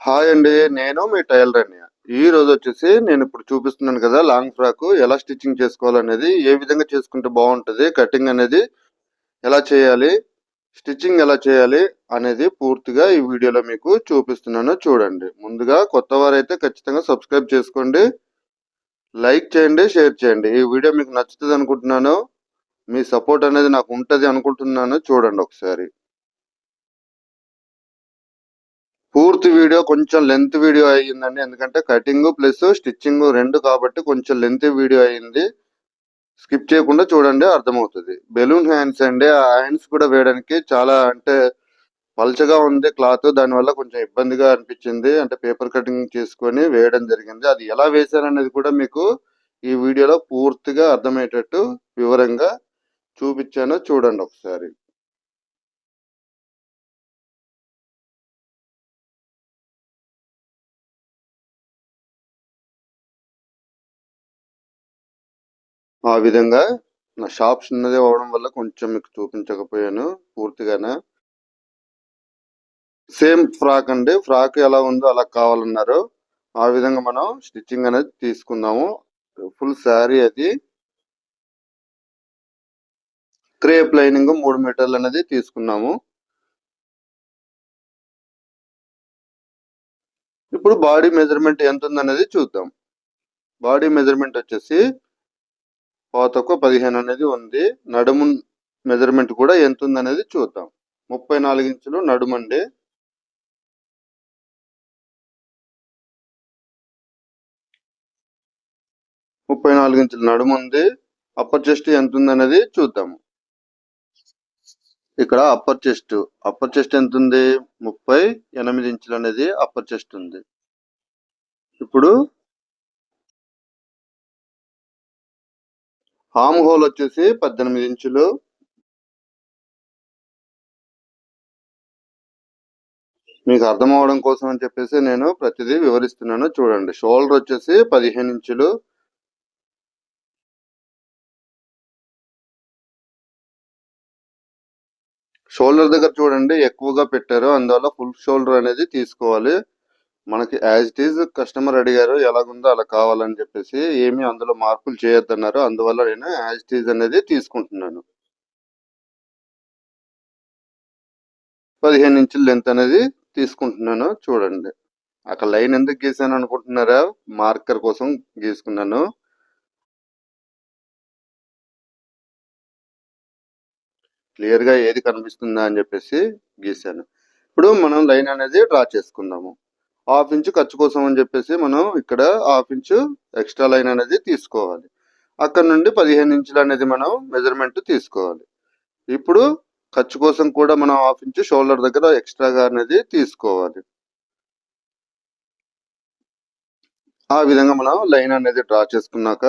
Hi అండి నేను మీ tailor అన్నయ్య ఈ రోజు వచ్చేసి నేను ఇప్పుడు చూపిస్తున్నాను కదా లాంగ్ ఫ్రాక్. ఎలా స్టిచ్చింగ్ చేసుకోవాలనేది ఏ విధంగా చేసుకుంటే బాగుంటుంది కటింగ్ అనేది ఎలా చేయాలి స్టిచ్చింగ్ ఎలా చేయాలి అనేది పూర్తిగా ఈ వీడియోలో మీకు చూపిస్తున్నాను చూడండి. ముందుగా కొత్త వారైతే ఖచ్చితంగా సబ్స్క్రైబ్ చేసుకోండి లైక్ చేయండి షేర్ చేయండి. ఈ వీడియో మీకు నచ్చుతుంది అనుకుంటున్నాను మీ సపోర్ట్ అనేది నాకు ఉంటుంది అనుకుంటున్నాను చూడండి ఒకసారి. పూర్తి వీడియో కొంచెం లెంత్ వీడియో అయ్యిందండి. ఎందుకంటే కటింగ్ ప్లస్ స్టిచ్చింగ్ రెండు కాబట్టి కొంచెం లెంత్ వీడియో అయ్యింది. స్కిప్ చేయకుండా చూడండి అర్థమవుతుంది. బెలూన్ హ్యాండ్స్ అండి. ఆ హ్యాండ్స్ కూడా వేయడానికి చాలా అంటే పల్చగా ఉంది క్లాత్ దానివల్ల కొంచెం ఇబ్బందిగా అనిపించింది. అంటే పేపర్ కటింగ్ చేసుకొని వేయడం జరిగింది. అది ఎలా వేశారనేది కూడా మీకు ఈ వీడియోలో పూర్తిగా అర్థమయ్యేటట్టు వివరంగా చూపించాను. చూడండి ఒకసారి. ఆ విధంగా నా షాప్ చిన్నది అవడం వల్ల కొంచెం మీకు చూపించకపోయాను పూర్తిగానే. సేమ్ ఫ్రాక్ అండి. ఫ్రాక్ ఎలా ఉందో అలా కావాలన్నారు. ఆ విధంగా మనం స్టిచ్చింగ్ అనేది తీసుకుందాము. ఫుల్ శారీ అది. క్రేప్ లైనింగ్ మూడు మీటర్లు అనేది తీసుకున్నాము. ఇప్పుడు బాడీ మెజర్మెంట్ ఎంత ఉందనేది చూద్దాం. బాడీ మెజర్మెంట్ వచ్చేసి పాతకు పదిహేను అనేది ఉంది. నడుము మెజర్మెంట్ కూడా ఎంత ఉందనేది చూద్దాం. ముప్పై నాలుగు ఇంచులు నడుమండి ముప్పై నాలుగు ఇంచుల నడుము ఉంది. అప్పర్ చెస్ట్ ఎంత ఉందనేది చూద్దాము ఇక్కడ అప్పర్ చెస్ట్. అప్పర్ చెస్ట్ ఎంత ఉంది? ముప్పై ఎనిమిది ఇంచులు అనేది అప్పర్ చెస్ట్ ఉంది. ఇప్పుడు హామ్ హోల్ వచ్చేసి పద్దెనిమిది ఇంచులు. మీకు అర్థం అవడం కోసం అని చెప్పేసి నేను ప్రతిదీ వివరిస్తున్నాను. చూడండి షోల్డర్ వచ్చేసి పదిహేను ఇంచులు. షోల్డర్ దగ్గర చూడండి ఎక్కువగా పెట్టారు. అందువల్ల ఫుల్ షోల్డర్ అనేది తీసుకోవాలి. మనకి యాజ్ ఇట్ ఈజ్ కస్టమర్ అడిగారు ఎలాగుందో అలా కావాలని చెప్పేసి ఏమి అందులో మార్పులు చేయొద్దన్నారు. అందువల్ల నేను యాజ్ ఇట్ ఈజ్ అనేది తీసుకుంటున్నాను. పదిహేను ఇంచుల లెంత్ అనేది తీసుకుంటున్నాను. చూడండి. అక్కడ లైన్ ఎందుకు గీసాను అనుకుంటున్నారా? మార్కర్ కోసం గీసుకున్నాను. క్లియర్గా ఏది కనిపిస్తుందా అని చెప్పేసి గీసాను. ఇప్పుడు మనం లైన్ అనేది డ్రా చేసుకుందాము. హాఫ్ ఇంచు ఖర్చు కోసం అని చెప్పేసి మనం ఇక్కడ హాఫ్ ఇంచు ఎక్స్ట్రా లైన్ అనేది తీసుకోవాలి. అక్కడ నుండి పదిహేను ఇంచులు అనేది మనం మెజర్మెంట్ తీసుకోవాలి. ఇప్పుడు ఖర్చు కోసం కూడా మనం హాఫ్ ఇంచు షోల్డర్ దగ్గర ఎక్స్ట్రాగా అనేది తీసుకోవాలి. ఆ విధంగా మనం లైన్ అనేది డ్రా చేసుకున్నాక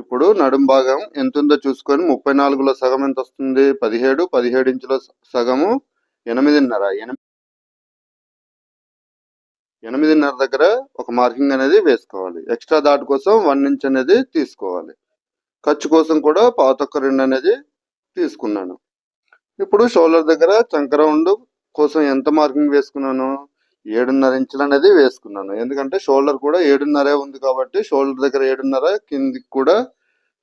ఇప్పుడు నడుం భాగం ఎంత ఉందో చూసుకొని ముప్పై నాలుగులో సగం ఎంత వస్తుంది? పదిహేడు పదిహేడు ఇంచుల సగము ఎనిమిదిన్నర. ఎనిమిది ఎనిమిదిన్నర దగ్గర ఒక మార్కింగ్ అనేది వేసుకోవాలి. ఎక్స్ట్రా దాటి కోసం వన్ ఇంచ్ అనేది తీసుకోవాలి. ఖర్చు కోసం కూడా పాతొక్క రెండు అనేది తీసుకున్నాను. ఇప్పుడు షోల్డర్ దగ్గర చంక రౌండ్ కోసం ఎంత మార్కింగ్ వేసుకున్నాను? ఏడున్నర ఇంచులు అనేది వేసుకున్నాను. ఎందుకంటే షోల్డర్ కూడా ఏడున్నరే ఉంది కాబట్టి షోల్డర్ దగ్గర ఏడున్నర కిందికి కూడా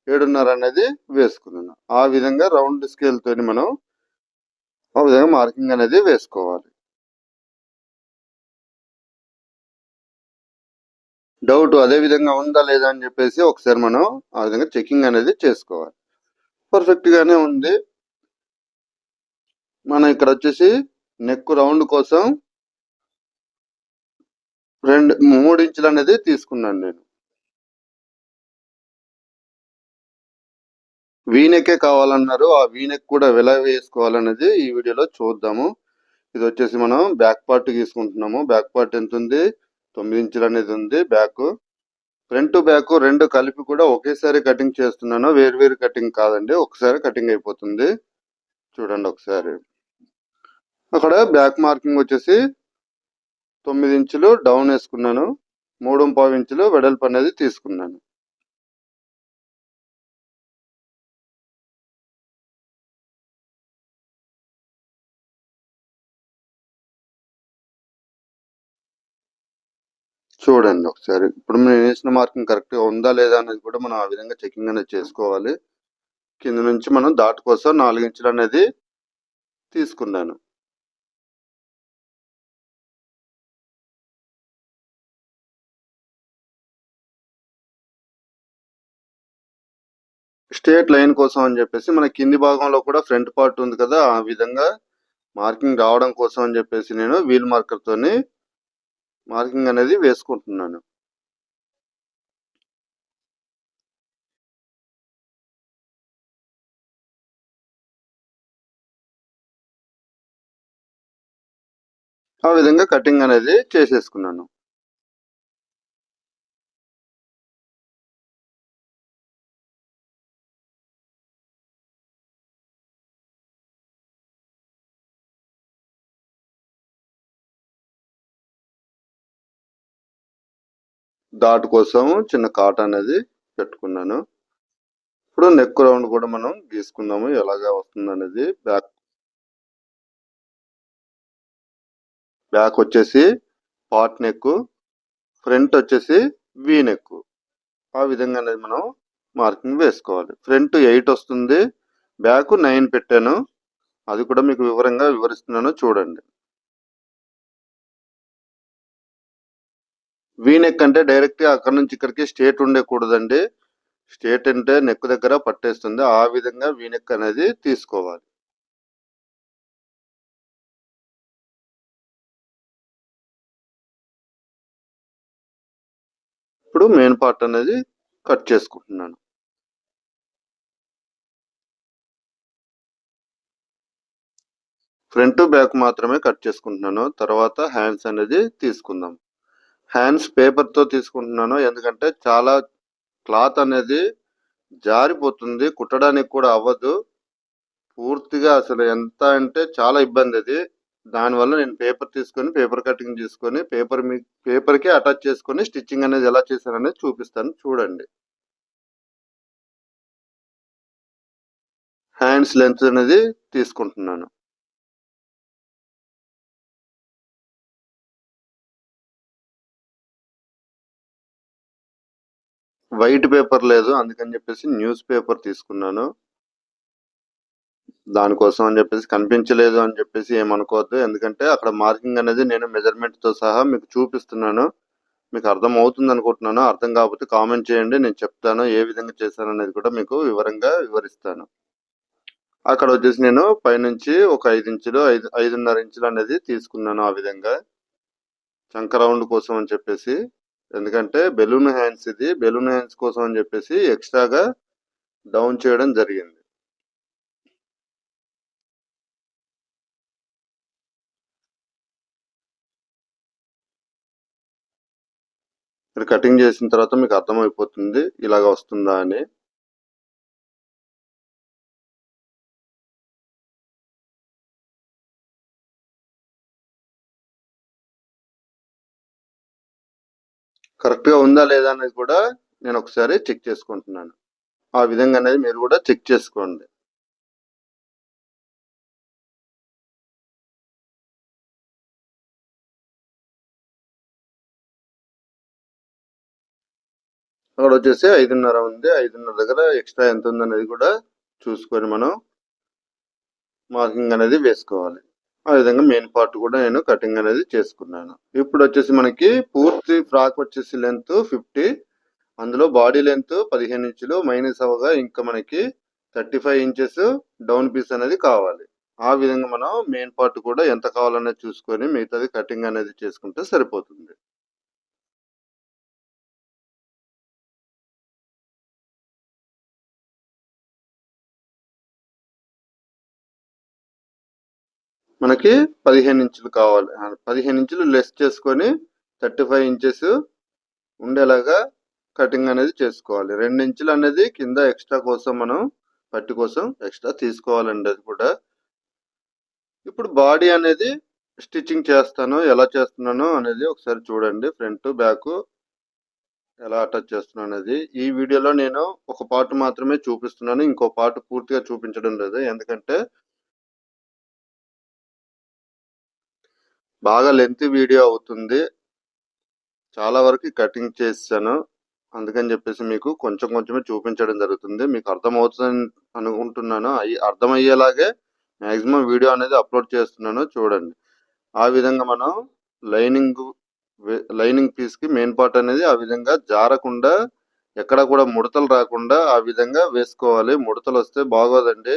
ఏడున్నర అనేది వేసుకున్నాను. ఆ విధంగా రౌండ్ స్కేల్తో మనం ఆ విధంగా మార్కింగ్ అనేది వేసుకోవాలి. డౌట్ అదే విధంగా ఉందా లేదా అని చెప్పేసి ఒకసారి మనం ఆ విధంగా చెకింగ్ అనేది చేసుకోవాలి. పర్ఫెక్ట్ గానే ఉంది. మనం ఇక్కడ వచ్చేసి నెక్ రౌండ్ కోసం రెండు మూడు ఇంచులు అనేది తీసుకున్నాను నేను. వీనెక్కే కావాలన్నారు. ఆ వీనెక్ కూడా ఎలా వేసుకోవాలనేది ఈ వీడియోలో చూద్దాము. ఇది వచ్చేసి మనం బ్యాక్ పార్ట్ తీసుకుంటున్నాము. బ్యాక్ పార్ట్ ఎంత ఉంది? తొమ్మిది ఇంచులు అనేది ఉంది బ్యాక్. ఫ్రంట్ బ్యాక్ రెండు కలిపి కూడా ఒకేసారి కటింగ్ చేస్తున్నాను. వేరు వేరు కటింగ్ కాదండి. ఒకసారి కటింగ్ అయిపోతుంది. చూడండి ఒకసారి. అక్కడ బ్యాక్ మార్కింగ్ వచ్చేసి తొమ్మిది ఇంచులు డౌన్ వేసుకున్నాను. మూడు పావు ఇంచులు వెడల్పు అనేది తీసుకున్నాను. చూడండి ఒకసారి. ఇప్పుడు నేను వేసిన మార్కింగ్ కరెక్ట్గా ఉందా లేదా అనేది కూడా మనం ఆ విధంగా చెకింగ్ అనేది చేసుకోవాలి. కింద నుంచి మనం దాటు కోసం నాలుగు ఇంచులు అనేది తీసుకున్నాను. స్ట్రేట్ లైన్ కోసం అని చెప్పేసి మన కింది భాగంలో కూడా ఫ్రంట్ పార్ట్ ఉంది కదా ఆ విధంగా మార్కింగ్ రావడం కోసం అని చెప్పేసి నేను వీల్ మార్కర్తోని మార్కింగ్ అనేది వేసుకుంటున్నాను. ఆ విధంగా కటింగ్ అనేది చేసేసుకున్నాను. డాట్ కోసం చిన్న కాట్ అనేది పెట్టుకున్నాను. ఇప్పుడు నెక్ రౌండ్ కూడా మనం గీసుకుందాము ఎలాగా వస్తుంది అనేది బ్యాక్. బ్యాక్ వచ్చేసి పాట్ నెక్ ఫ్రంట్ వచ్చేసి వి నెక్. ఆ విధంగా అనేది మనం మార్కింగ్ వేసుకోవాలి. ఫ్రంట్ ఎయిట్ వస్తుంది బ్యాక్ నైన్ పెట్టాను. అది కూడా మీకు వివరంగా వివరిస్తున్నాను చూడండి. వీ నెక్ అంటే డైరెక్ట్గా అక్కడ నుంచి ఇక్కడికి స్టేట్ ఉండకూడదండి. స్టేట్ అంటే నెక్ దగ్గర పట్టేస్తుంది. ఆ విధంగా వీ నెక్ అనేది తీసుకోవాలి. ఇప్పుడు మెయిన్ పార్ట్ అనేది కట్ చేసుకుంటున్నాను. ఫ్రంట్ బ్యాక్ మాత్రమే కట్ చేసుకుంటున్నాను. తర్వాత హ్యాండ్స్ అనేది తీసుకుందాం. హ్యాండ్స్ పేపర్తో తీసుకుంటున్నాను. ఎందుకంటే చాలా క్లాత్ అనేది జారిపోతుంది. కుట్టడానికి కూడా అవ్వదు. పూర్తిగా అసలు ఎంత అంటే చాలా ఇబ్బంది అది. దానివల్ల నేను పేపర్ తీసుకొని పేపర్ కటింగ్ తీసుకొని పేపర్ మీ పేపర్కి అటాచ్ చేసుకొని స్టిచ్చింగ్ అనేది ఎలా చేశాననేది చూపిస్తాను. చూడండి. హ్యాండ్స్ లెంత్ అనేది తీసుకుంటున్నాను. వైట్ పేపర్ లేదు అందుకని చెప్పేసి న్యూస్ పేపర్ తీసుకున్నాను. దానికోసం అని చెప్పేసి కనిపించలేదు అని చెప్పేసి ఏమనుకోవద్దు ఎందుకంటే అక్కడ మార్కింగ్ అనేది నేను మెజర్మెంట్తో సహా మీకు చూపిస్తున్నాను. మీకు అర్థం అవుతుంది అనుకుంటున్నాను అర్థం కాకపోతే కామెంట్ చేయండి నేను చెప్తాను ఏ విధంగా చేశాను అనేది కూడా మీకు వివరంగా వివరిస్తాను. అక్కడ వచ్చేసి నేను పైనుంచి ఒక ఐదు ఇంచులు ఐదు ఐదున్నర ఇంచులు అనేది తీసుకున్నాను ఆ విధంగా. చంక రౌండ్ కోసం అని చెప్పేసి. ఎందుకంటే బెలూన్ హ్యాండ్స్ ఇది బెలూన్ హ్యాండ్స్ కోసం అని చెప్పేసి ఎక్స్ట్రాగా డౌన్ చేయడం జరిగింది. ఇక్కడ కటింగ్ చేసిన తర్వాత మీకు అర్థమైపోతుంది ఇలాగ వస్తుందా అని. కరెక్ట్గా ఉందా లేదా అనేది కూడా నేను ఒకసారి చెక్ చేసుకుంటున్నాను. ఆ విధంగా అనేది మీరు కూడా చెక్ చేసుకోండి. అక్కడ వచ్చేసి ఐదున్నర ఉంది. ఐదున్నర దగ్గర ఎక్స్ట్రా ఎంత ఉంది అనేది కూడా చూసుకొని మనం మార్కింగ్ అనేది వేసుకోవాలి. ఆ విధంగా మెయిన్ పార్ట్ కూడా నేను కటింగ్ అనేది చేసుకున్నాను. ఇప్పుడు వచ్చేసి మనకి పూర్తి ఫ్రాక్ వచ్చేసి లెంత్ ఫిఫ్టీ అందులో బాడీ లెంత్ పదిహేను ఇంచులు మైనస్ అవ్వగా ఇంకా మనకి thirty five inches down piece అనేది కావాలి. ఆ విధంగా మనం మెయిన్ పార్ట్ కూడా ఎంత కావాలనేది చూసుకొని మిగతాది కటింగ్ అనేది చేసుకుంటే సరిపోతుంది. మనకి పదిహేను ఇంచులు కావాలి. పదిహేను ఇంచులు లెస్ చేసుకొని థర్టీ ఫైవ్ ఇంచెస్ ఉండేలాగా కటింగ్ అనేది చేసుకోవాలి. రెండు ఇంచులు అనేది కింద ఎక్స్ట్రా కోసం మనం పట్టి కోసం ఎక్స్ట్రా తీసుకోవాలండి అది కూడా. ఇప్పుడు బాడీ అనేది స్టిచ్చింగ్ చేస్తాను ఎలా చేస్తున్నాను అనేది ఒకసారి చూడండి. ఫ్రంట్ బ్యాక్ ఎలా అటాచ్ చేస్తున్నాను అనేది. ఈ వీడియోలో నేను ఒక పార్ట్ మాత్రమే చూపిస్తున్నాను. ఇంకో పార్ట్ పూర్తిగా చూపించడం లేదు. ఎందుకంటే బాగా లెంత్ వీడియో అవుతుంది. చాలా వరకు కటింగ్ చేశాను. అందుకని చెప్పేసి మీకు కొంచెం కొంచెమే చూపించడం జరుగుతుంది. మీకు అర్థమవుతుందని అనుకుంటున్నాను. అవి అర్థమయ్యేలాగే మ్యాక్సిమం వీడియో అనేది అప్లోడ్ చేస్తున్నాను. చూడండి. ఆ విధంగా మనం లైనింగ్ లైనింగ్ పీస్కి మెయిన్ పార్ట్ అనేది ఆ విధంగా జారకుండా ఎక్కడ కూడా ముడతలు రాకుండా ఆ విధంగా వేసుకోవాలి. ముడతలు వస్తే బాగోదండి.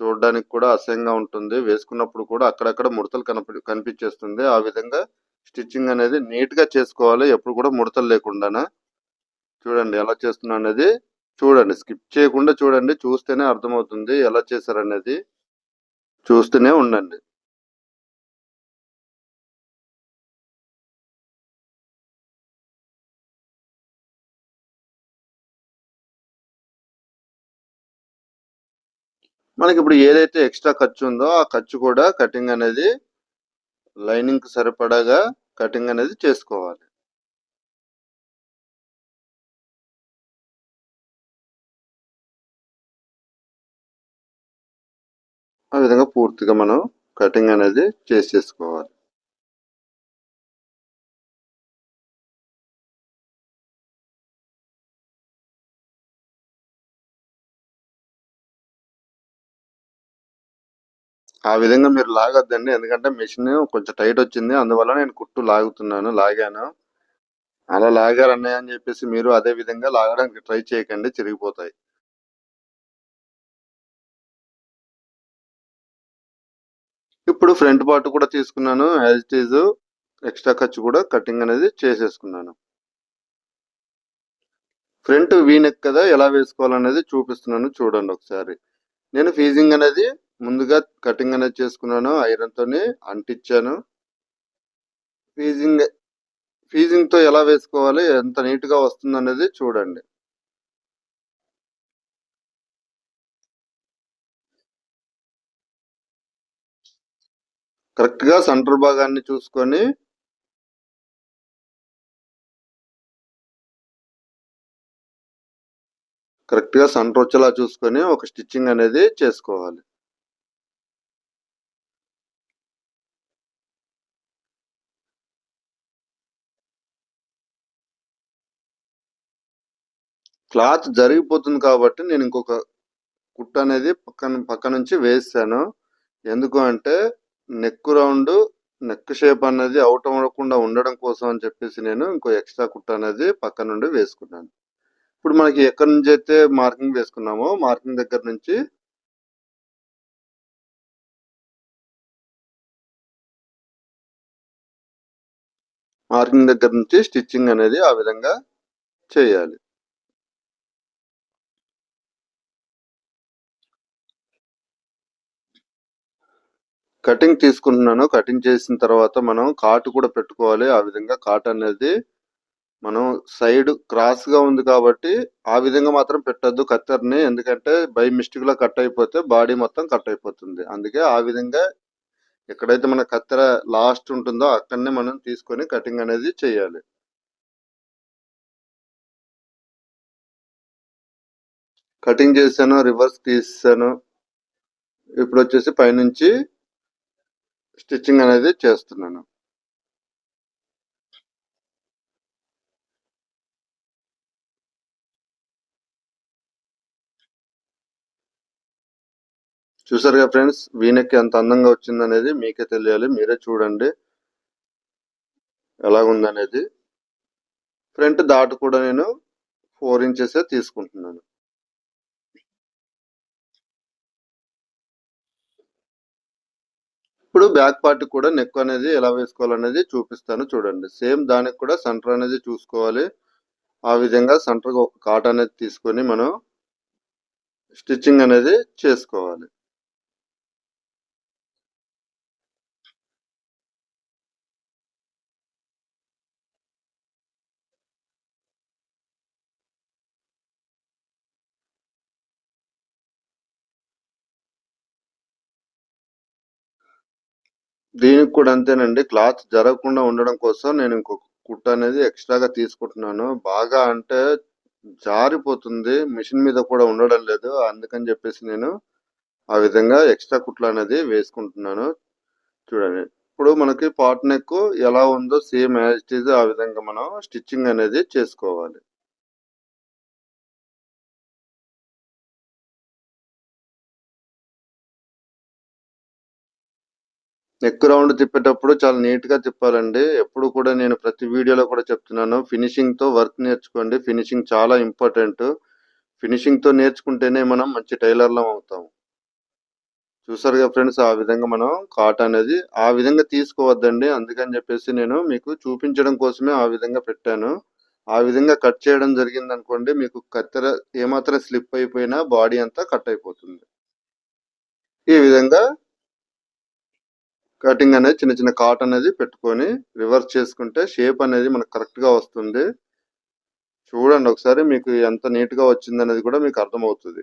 చూడడానికి కూడా అసహ్యంగా ఉంటుంది. వేసుకున్నప్పుడు కూడా అక్కడక్కడ ముడతలు కనిపి కనిపించేస్తుంది. ఆ విధంగా స్టిచ్చింగ్ అనేది నీట్గా చేసుకోవాలి. ఎప్పుడు కూడా ముడతలు లేకుండా చూడండి ఎలా చేస్తున్నా అనేది చూడండి. స్కిప్ చేయకుండా చూడండి. చూస్తేనే అర్థమవుతుంది ఎలా చేశారనేది. చూస్తూనే ఉండండి. మనకి ఇప్పుడు ఏదైతే ఎక్స్ట్రా ఖర్చు ఉందో ఆ ఖర్చు కూడా కటింగ్ అనేది లైనింగ్కి సరిపడాగా కటింగ్ అనేది చేసుకోవాలి. ఆ విధంగా పూర్తిగా మనం కటింగ్ అనేది చేసేసుకోవాలి. ఆ విధంగా మీరు లాగొద్దండి. ఎందుకంటే మెషిన్ కొంచెం టైట్ వచ్చింది. అందువల్ల నేను కుట్టు లాగుతున్నాను లాగాను. అలా లాగారు అన్నయ్య అని చెప్పేసి మీరు అదే విధంగా లాగడానికి ట్రై చేయకండి. చిరిగిపోతాయి. ఇప్పుడు ఫ్రంట్ పార్ట్ కూడా తీసుకున్నాను. యాజ్ ఇట్ ఈజ్ ఎక్స్ట్రా ఖర్చు కూడా కటింగ్ అనేది చేసేసుకున్నాను. ఫ్రంట్ వీనెక్ కదా ఎలా వేసుకోవాలనేది చూపిస్తున్నాను చూడండి ఒకసారి. నేను ఫీజింగ్ అనేది ముందుగా కటింగ్ అనేది చేసుకున్నాను ఐరన్తో అంటించాను. ఫీజింగ్ ఫీజింగ్తో ఎలా వేసుకోవాలి ఎంత నీట్గా వస్తుంది అనేది చూడండి. కరెక్ట్గా సెంటర్ భాగాన్ని చూసుకొని కరెక్ట్గా సెంటర్ వచ్చేలా చూసుకొని ఒక స్టిచ్చింగ్ అనేది చేసుకోవాలి. క్లాత్ జరిగిపోతుంది కాబట్టి నేను ఇంకొక కుట్ట అనేది పక్కన పక్క నుంచి వేసాను. ఎందుకు అంటే నెక్ రౌండ్ నెక్ షేప్ అనేది అవుట్ అవ్వకుండా ఉండడం కోసం అని చెప్పేసి నేను ఇంకో ఎక్స్ట్రా కుట్ట అనేది పక్క నుండి వేసుకున్నాను. ఇప్పుడు మనకి ఎక్కడి నుంచి అయితే మార్కింగ్ వేసుకున్నామో మార్కింగ్ దగ్గర నుంచి మార్కింగ్ దగ్గర నుంచి స్టిచ్చింగ్ అనేది ఆ విధంగా చేయాలి. కటింగ్ తీసుకుంటున్నాను. కటింగ్ చేసిన తర్వాత మనం కాటు కూడా పెట్టుకోవాలి. ఆ విధంగా కాట్ అనేది మనం సైడ్ క్రాస్గా ఉంది కాబట్టి ఆ విధంగా మాత్రం పెట్టద్దు కత్తెరని ఎందుకంటే బై మిస్టేక్లో కట్ అయిపోతే బాడీ మొత్తం కట్ అయిపోతుంది. అందుకే ఆ విధంగా ఎక్కడైతే మన కత్తెర లాస్ట్ ఉంటుందో అక్కడనే మనం తీసుకొని కటింగ్ అనేది చేయాలి. కటింగ్ చేశాను రివర్స్ తీసాను ఇప్పుడు వచ్చేసి పైనుంచి స్టిచ్చింగ్ అనేది చేస్తున్నాను. చూసారుగా ఫ్రెండ్స్ వీనెక్ ఎంత అందంగా వచ్చింది అనేది మీకే తెలియాలి. మీరే చూడండి. ఎలాగుందనేది. ఫ్రంట్ దాటు కూడా నేను ఫోర్ ఇంచెసే తీసుకుంటున్నాను. ఇప్పుడు బ్యాక్ పార్ట్ కూడా నెక్ అనేది ఎలా వేసుకోవాలనేది చూపిస్తాను చూడండి. సేమ్ దానికి కూడా సెంటర్ అనేది చూసుకోవాలి. ఆ విధంగా సెంటర్ ఒక కాట్ అనేది తీసుకొని మనం స్టిచ్చింగ్ అనేది చేసుకోవాలి. దీనికి కూడా అంతేనండి. క్లాత్ జరగకుండా ఉండడం కోసం నేను ఇంకొక కుట్ట అనేది ఎక్స్ట్రాగా తీసుకుంటున్నాను. బాగా అంటే జారిపోతుంది. మిషన్ మీద కూడా ఉండడం లేదు. అందుకని చెప్పేసి నేను ఆ విధంగా ఎక్స్ట్రా కుట్లు అనేది వేసుకుంటున్నాను. చూడండి. ఇప్పుడు మనకి పాట్ నెక్ ఎలా ఉందో సేమ్ యాజ్ ఇట్ ఈజ్ ఆ విధంగా మనం స్టిచ్చింగ్ అనేది చేసుకోవాలి. నెక్ రౌండ్ తిప్పేటప్పుడు చాలా నీట్గా తిప్పాలండి. ఎప్పుడు కూడా నేను ప్రతి వీడియోలో కూడా చెప్తున్నాను. ఫినిషింగ్తో వర్క్ నేర్చుకోండి. ఫినిషింగ్ చాలా ఇంపార్టెంట్ ఫినిషింగ్తో నేర్చుకుంటేనే మనం మంచి టైలర్లం అవుతాం. చూసారుగా ఫ్రెండ్స్ ఆ విధంగా మనం కాట్ అనేది ఆ విధంగా తీసుకోవద్దండి. అందుకని చెప్పేసి నేను మీకు చూపించడం కోసమే ఆ విధంగా పెట్టాను. ఆ విధంగా కట్ చేయడం జరిగింది అనుకోండి మీకు కత్తెర ఏమాత్రం స్లిప్ అయిపోయినా బాడీ అంతా కట్ అయిపోతుంది. ఈ విధంగా కటింగ్ అనేది చిన్న చిన్న కాట్ అనేది పెట్టుకొని రివర్స్ చేసుకుంటే షేప్ అనేది మనకు కరెక్ట్గా వస్తుంది. చూడండి ఒకసారి మీకు ఎంత నీట్గా వచ్చింది అనేది కూడా మీకు అర్థమవుతుంది.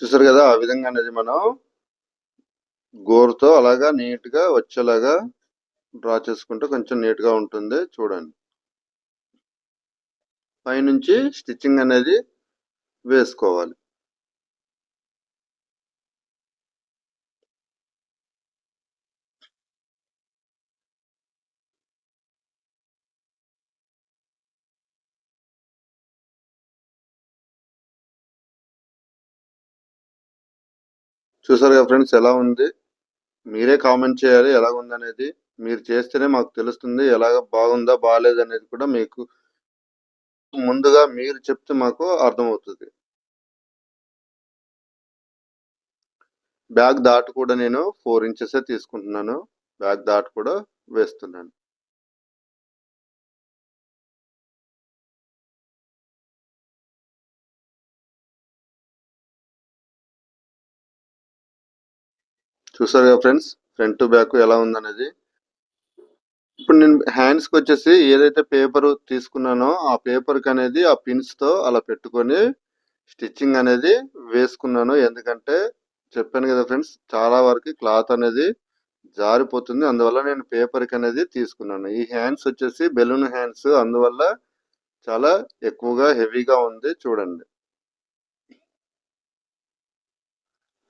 చూసారు కదా ఆ విధంగా అనేది మనం గోరుతో అలాగా నీట్గా వచ్చేలాగా డ్రా చేసుకుంటే కొంచెం నీట్గా ఉంటుంది చూడండి. పైనుంచి స్టిచ్చింగ్ అనేది వేసుకోవాలి. చూసారుగా కదా ఫ్రెండ్స్ ఎలా ఉంది? మీరే కామెంట్ చేయాలి ఎలా ఉంది అనేది మీరు చేస్తేనే మాకు తెలుస్తుంది ఎలాగ బాగుందా బాగాలేదు అనేది కూడా మీకు ముందుగా మీరు చెప్తే మాకు అర్థమవుతుంది. బ్యాగ్ దాటు కూడా నేను ఫోర్ ఇంచెస్ తీసుకుంటున్నాను. బ్యాగ్ దాటు కూడా వేస్తున్నాను. చూసారు కదా ఫ్రెండ్స్? ఫ్రంట్ టు బ్యాక్ ఎలా ఉందనేది? ఇప్పుడు నేను హ్యాండ్స్కి వచ్చేసి ఏదైతే పేపర్ తీసుకున్నానో ఆ పేపర్కి అనేది ఆ పిన్స్తో అలా పెట్టుకొని స్టిచ్చింగ్ అనేది వేసుకున్నాను. ఎందుకంటే చెప్పాను కదా ఫ్రెండ్స్ చాలా వరకు క్లాత్ అనేది జారిపోతుంది. అందువల్ల నేను పేపర్కి అనేది తీసుకున్నాను. ఈ హ్యాండ్స్ వచ్చేసి బెలూన్ హ్యాండ్స్. అందువల్ల చాలా ఎక్కువగా హెవీగా ఉంది చూడండి.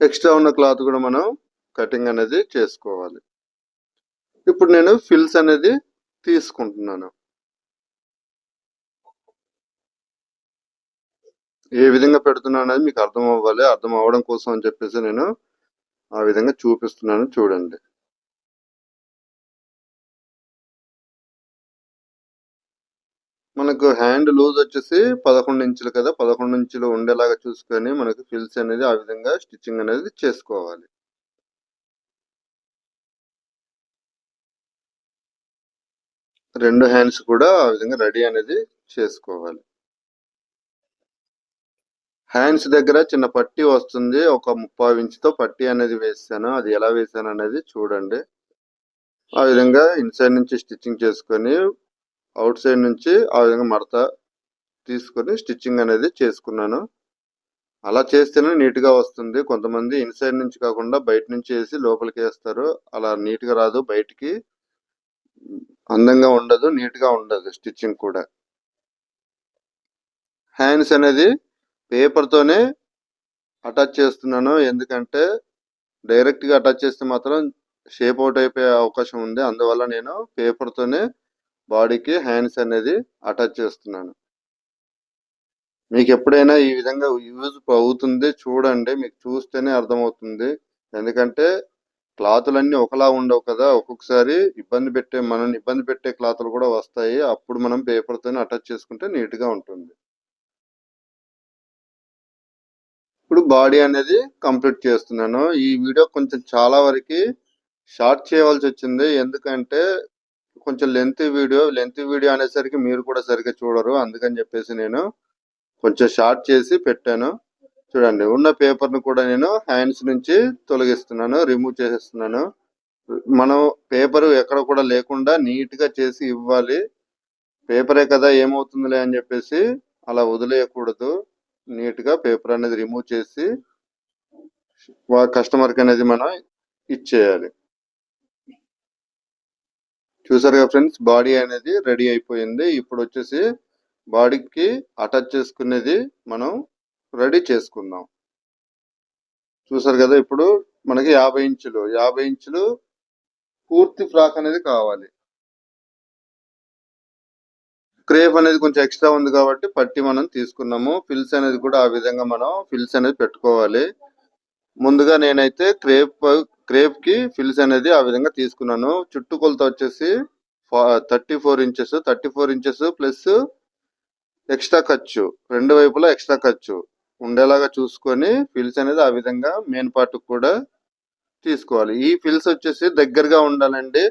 ఎక్స్ట్రా ఉన్న క్లాత్ కూడా మనం కటింగ్ అనేది చేసుకోవాలి. ఇప్పుడు నేను ఫిల్స్ అనేది తీసుకుంటున్నాను. ఏ విధంగా పెడుతున్నాను అనేది మీకు అర్థం అవ్వాలి అర్థం అవ్వడం కోసం అని చెప్పేసి నేను ఆ విధంగా చూపిస్తున్నాను చూడండి. మనకు హ్యాండ్ లూజ్ వచ్చేసి పదకొండు ఇంచులు కదా పదకొండు ఇంచులు ఉండేలాగా చూసుకొని మనకు ఫిల్స్ అనేది ఆ విధంగా స్టిచ్చింగ్ అనేది చేసుకోవాలి. రెండు హ్యాండ్స్ కూడా ఆ విధంగా రెడీ అనేది చేసుకోవాలి. హ్యాండ్స్ దగ్గర చిన్న పట్టి వస్తుంది. ఒక ముప్పై ఇంచుతో పట్టి అనేది వేసాను. అది ఎలా వేసాను అనేది చూడండి. ఆ విధంగా ఇన్సైడ్ నుంచి స్టిచ్చింగ్ చేసుకొని అవుట్ సైడ్ నుంచి ఆ విధంగా మడత తీసుకొని స్టిచ్చింగ్ అనేది చేసుకున్నాను. అలా చేస్తేనే నీట్గా వస్తుంది. కొంతమంది ఇన్సైడ్ నుంచి కాకుండా బయట నుంచి వేసి లోపలికి వేస్తారు. అలా నీట్గా రాదు బయటికి. అందంగా ఉండదు నీట్గా ఉండదు స్టిచ్చింగ్ కూడా. హ్యాండ్స్ అనేది పేపర్తోనే అటాచ్ చేస్తున్నాను. ఎందుకంటే డైరెక్ట్గా అటాచ్ చేస్తే మాత్రం షేప్ అవుట్ అయిపోయే అవకాశం ఉంది. అందువల్ల నేను పేపర్తోనే బాడీకి హ్యాండ్స్ అనేది అటాచ్ చేస్తున్నాను. మీకు ఎప్పుడైనా ఈ విధంగా యూజ్ అవుతుంది? చూడండి. మీకు చూస్తేనే అర్థమవుతుంది. ఎందుకంటే క్లాతులన్నీ ఒకలా ఉండవు కదా. ఒక్కొక్కసారి ఇబ్బంది పెట్టే మనల్ని ఇబ్బంది పెట్టే క్లాతులు కూడా వస్తాయి. అప్పుడు మనం పేపర్తో అటాచ్ చేసుకుంటే నీట్గా ఉంటుంది. ఇప్పుడు బాడీ అనేది కంప్లీట్ చేస్తున్నాను. ఈ వీడియో కొంచెం చాలా వరకు షార్ట్ చేయవలసి వచ్చింది. ఎందుకంటే కొంచెం లెంత్ వీడియో లెంత్ వీడియో అనేసరికి మీరు కూడా సరిగ్గా చూడరు. అందుకని చెప్పేసి నేను కొంచెం షార్ట్ చేసి పెట్టాను. చూడండి ఉన్న పేపర్ను కూడా నేను హ్యాండ్స్ నుంచి తొలగిస్తున్నాను రిమూవ్ చేసేస్తున్నాను. మనం పేపర్ ఎక్కడ కూడా లేకుండా నీట్గా చేసి ఇవ్వాలి. పేపరే కదా ఏమవుతుందిలే అని చెప్పేసి అలా వదిలేయకూడదు. నీట్గా పేపర్ అనేది రిమూవ్ చేసి కస్టమర్కి అనేది మనం ఇచ్చేయాలి. చూసారు కదా ఫ్రెండ్స్ బాడీ అనేది రెడీ అయిపోయింది. ఇప్పుడు వచ్చేసి బాడీకి అటాచ్ చేసుకునేది మనం రెడీ చేసుకుందాం. చూసారు కదా ఇప్పుడు మనకి యాభై ఇంచులు యాభై ఇంచులు పూర్తి ఫ్రాక్ అనేది కావాలి. క్రేప్ అనేది కొంచెం ఎక్స్ట్రా ఉంది కాబట్టి పట్టి మనం తీసుకున్నాము. ఫిల్స్ అనేది కూడా ఆ విధంగా మనం ఫిల్స్ అనేది పెట్టుకోవాలి. ముందుగా నేనైతే క్రేప్ క్రేప్కి ఫిల్స్ అనేది ఆ విధంగా తీసుకున్నాను. చుట్టుకొలత వచ్చేసి thirty four inches thirty four inches plus extra ఖర్చు. రెండు వైపులా ఎక్స్ట్రా ఖర్చు. ఉండేలాగా చూసుకొని ఫిల్స్ అనేది ఆ విధంగా మెయిన్ పార్ట్ కూడా తీసుకోవాలి. ఈ ఫిల్స్ వచ్చేసి దగ్గరగా ఉండాలండి.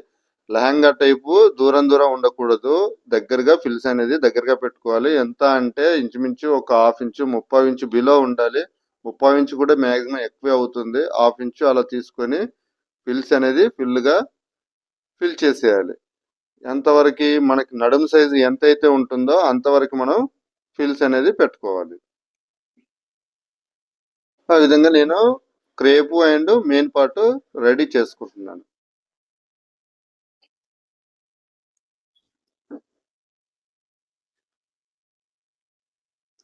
లెహంగా టైపు దూరం దూరం ఉండకూడదు. దగ్గరగా ఫిల్స్ అనేది దగ్గరగా పెట్టుకోవాలి. ఎంత అంటే ఇంచుమించు ఒక హాఫ్ ఇంచు ముప్పై ఇంచు బిలో ఉండాలి. ముప్పై ఇంచు కూడా మ్యాక్సిమం ఎక్కువే అవుతుంది. హాఫ్ ఇంచు అలా తీసుకొని ఫిల్స్ అనేది ఫిల్గా ఫిల్ చేసేయాలి. ఎంతవరకు మనకి నడుము సైజు ఎంత అయితే ఉంటుందో అంతవరకు మనం ఫిల్స్ అనేది పెట్టుకోవాలి. ఆ విధంగా నేను crepe and main part ready చేసుకుంటున్నాను.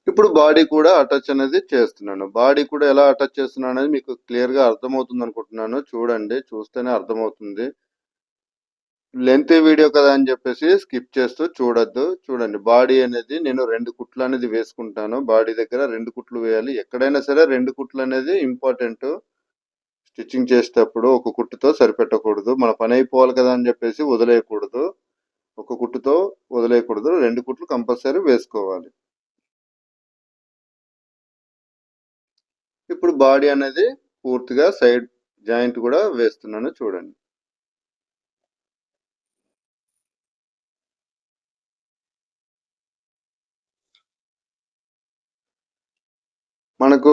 ఇప్పుడు బాడీ కూడా అటాచ్ అనేది చేస్తున్నాను. బాడీ కూడా ఎలా అటాచ్ చేస్తున్నాను అనేది మీకు క్లియర్గా అర్థమవుతుంది అనుకుంటున్నాను చూడండి చూస్తేనే అర్థమవుతుంది. లెంత్ వీడియో కదా అని చెప్పేసి స్కిప్ చేస్తూ చూడొద్దు. చూడండి బాడీ అనేది నేను రెండు కుట్లు అనేది వేసుకుంటాను. బాడీ దగ్గర రెండు కుట్లు వేయాలి. ఎక్కడైనా సరే రెండు కుట్లు అనేది ఇంపార్టెంట్ స్టిచ్చింగ్ చేసేటప్పుడు ఒక కుట్టుతో సరిపెట్టకూడదు. మన పని అయిపోవాలి కదా అని చెప్పేసి వదిలేయకూడదు. ఒక కుట్టుతో వదిలేయకూడదు. రెండు కుట్లు కంపల్సరీ వేసుకోవాలి. ఇప్పుడు బాడీ అనేది పూర్తిగా సైడ్ జాయింట్ కూడా వేస్తున్నాను చూడండి. మనకు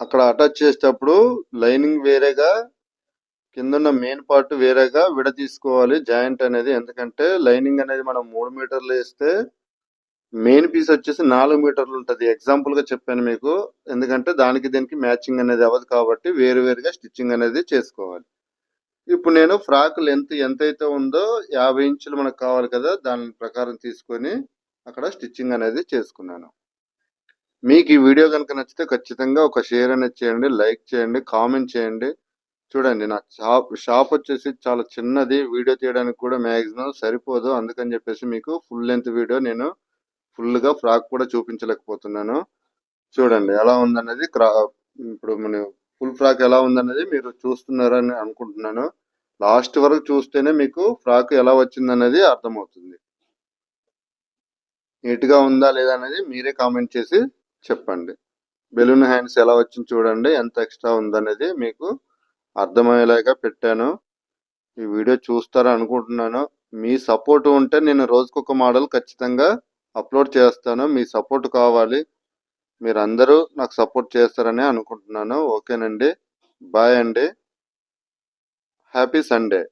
అక్కడ అటాచ్ చేసేటప్పుడు లైనింగ్ వేరేగా కింద మెయిన్ పార్ట్ వేరేగా విడదీసుకోవాలి జాయింట్ అనేది. ఎందుకంటే లైనింగ్ అనేది మనం మూడు మీటర్లు వేస్తే మెయిన్ పీస్ వచ్చేసి నాలుగు మీటర్లు ఉంటుంది. ఎగ్జాంపుల్గా చెప్పాను మీకు. ఎందుకంటే దానికి దీనికి మ్యాచింగ్ అనేది అవ్వదు కాబట్టి వేరు వేరుగా స్టిచ్చింగ్ అనేది చేసుకోవాలి. ఇప్పుడు నేను ఫ్రాక్ లెంత్ ఎంత అయితే ఉందో యాభై ఇంచులు మనకు కావాలి కదా దాని ప్రకారం తీసుకొని అక్కడ స్టిచ్చింగ్ అనేది చేసుకున్నాను. మీకు ఈ వీడియో కనుక నచ్చితే ఖచ్చితంగా ఒక షేర్ అనేది చేయండి లైక్ చేయండి కామెంట్ చేయండి. చూడండి నా షాప్ షాప్ వచ్చేసి చాలా చిన్నది వీడియో తీయడానికి కూడా మ్యాక్సిమం సరిపోదు. అందుకని చెప్పేసి మీకు ఫుల్ లెంత్ వీడియో నేను ఫుల్గా ఫ్రాక్ కూడా చూపించలేకపోతున్నాను. చూడండి ఎలా ఉందన్నది క్రా ఇప్పుడు మన ఫుల్ ఫ్రాక్ ఎలా ఉందన్నది మీరు చూస్తున్నారని అనుకుంటున్నాను. లాస్ట్ వరకు చూస్తేనే మీకు ఫ్రాక్ ఎలా వచ్చిందన్నది అర్థమవుతుంది. నీట్గా ఉందా లేదా అనేది మీరే కామెంట్ చేసి చెప్పండి. బెలూన్ హ్యాండ్స్ ఎలా వచ్చింది చూడండి ఎంత ఎక్స్ట్రా ఉందనేది మీకు అర్థమయ్యేలాగా పెట్టాను. ఈ వీడియో చూస్తారని అనుకుంటున్నాను. మీ సపోర్ట్ ఉంటే నేను రోజుకొక మోడల్ ఖచ్చితంగా అప్లోడ్ చేస్తాను. మీ సపోర్ట్ కావాలి. మీరందరూ నాకు సపోర్ట్ చేస్తారని అనుకుంటున్నాను. ఓకేనండి. బాయ్ అండి. Happy Sunday.